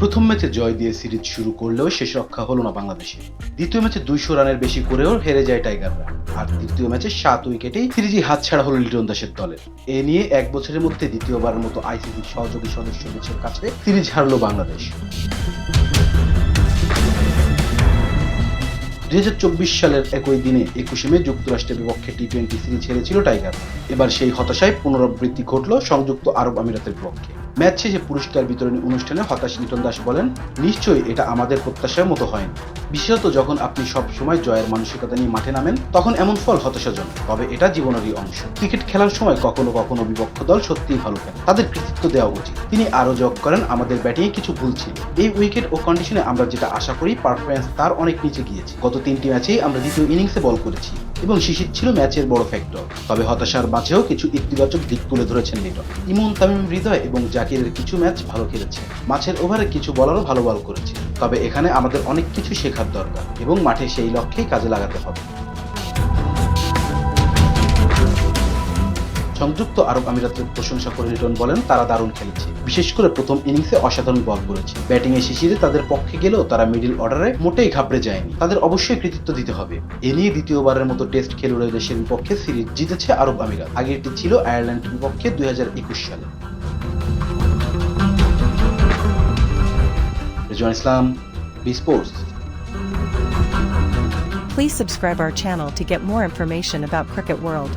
প্রথম ম্যাচে জয় দিয়ে সিরিজ শুরু করলেও শেষ রক্ষা হলো না বাংলাদেশের দ্বিতীয় ম্যাচে দুইশো রানের বেশি করেও হেরে যায় টাইগাররা। আর তৃতীয় ম্যাচে সাত উইকেটেই সিরিজই হাতছাড়া হলো লিটন দাসের দলের এ নিয়ে এক বছরের মধ্যে দ্বিতীয়বারের মতো আইসিসির সহযোগী সদস্য দেশের কাছে সিরিজ হারলো বাংলাদেশ। দুই হাজার চব্বিশ সালের একই দিনে একুশে মে যুক্তরাষ্ট্রের বিপক্ষে টি টোয়েন্টি সিরিজ হেরেছিল টাইগার এবার সেই হতাশায় পুনরাবৃত্তি ঘটল সংযুক্ত আরব আমিরাতের বিপক্ষে। ম্যাচ শেষে পুরস্কার বিতরণী অনুষ্ঠানে হতাশ লিটন দাস বলেন, নিশ্চয়ই এটা আমাদের প্রত্যাশার মতো হয়নি। বিশেষত যখন আপনি সব সময় জয়ের মানসিকতা নিয়ে মাঠে নামেন, তখন এমন ফল হতাশাজনক। তবে এটা জীবনেরই অংশ। ক্রিকেট খেলার সময় কখনো কখনো বিপক্ষ দল সত্যিই ভালো খেলে। তাদের কৃতিত্ব দেওয়া উচিত। তিনি আরও যোগ করেন, আমাদের ব্যাটিংয়ে কিছু ভুল ছিল। এই উইকেট ও কন্ডিশনে আমরা যেটা আশা করি পারফরমেন্স তার অনেক নিচে গিয়েছে। গত তিনটি ম্যাচেই আমরা দ্বিতীয় ইনিংসে বল করেছি এবং শিশির ছিল ম্যাচের বড় ফ্যাক্টর তবে হতাশার মাঝেও কিছু ইতিবাচক দিক তুলে ধরেছেন লিটন। ইমন তামিম হৃদয় এবং জাকিরের কিছু ম্যাচ ভালো খেলেছে। মাছের ওভারে কিছু বলারও ভালো বল করেছে। তবে এখানে আমাদের অনেক কিছু শেখার দরকার এবং মাঠে সেই লক্ষ্যেই কাজে লাগাতে হবে। সংযুক্ত আরব আমিরাতের প্রশংসা করে লিটন বলেন, তারা দারুণ খেলেছে। বিশেষ করে প্রথম ইনিংসে অসাধারণ বল করেছে। ব্যাটিং এ শিশিরে তাদের পক্ষে গেলেও তারা মিডিল অর্ডারে মোটেই ঘাবড়ে যায়নি। তাদের অবশ্যই কৃতিত্ব দিতে হবে। এ নিয়ে দ্বিতীয়বারের মতো টেস্ট খেলুড়ে দেশের বিপক্ষে সিরিজ জিতেছে আরব আমিরাত। আগেরটি ছিল আয়ারল্যান্ডের বিপক্ষে দুই হাজার একুশ সালে। Islam, Be Sports. Please subscribe our channel to get more information about Cricket World.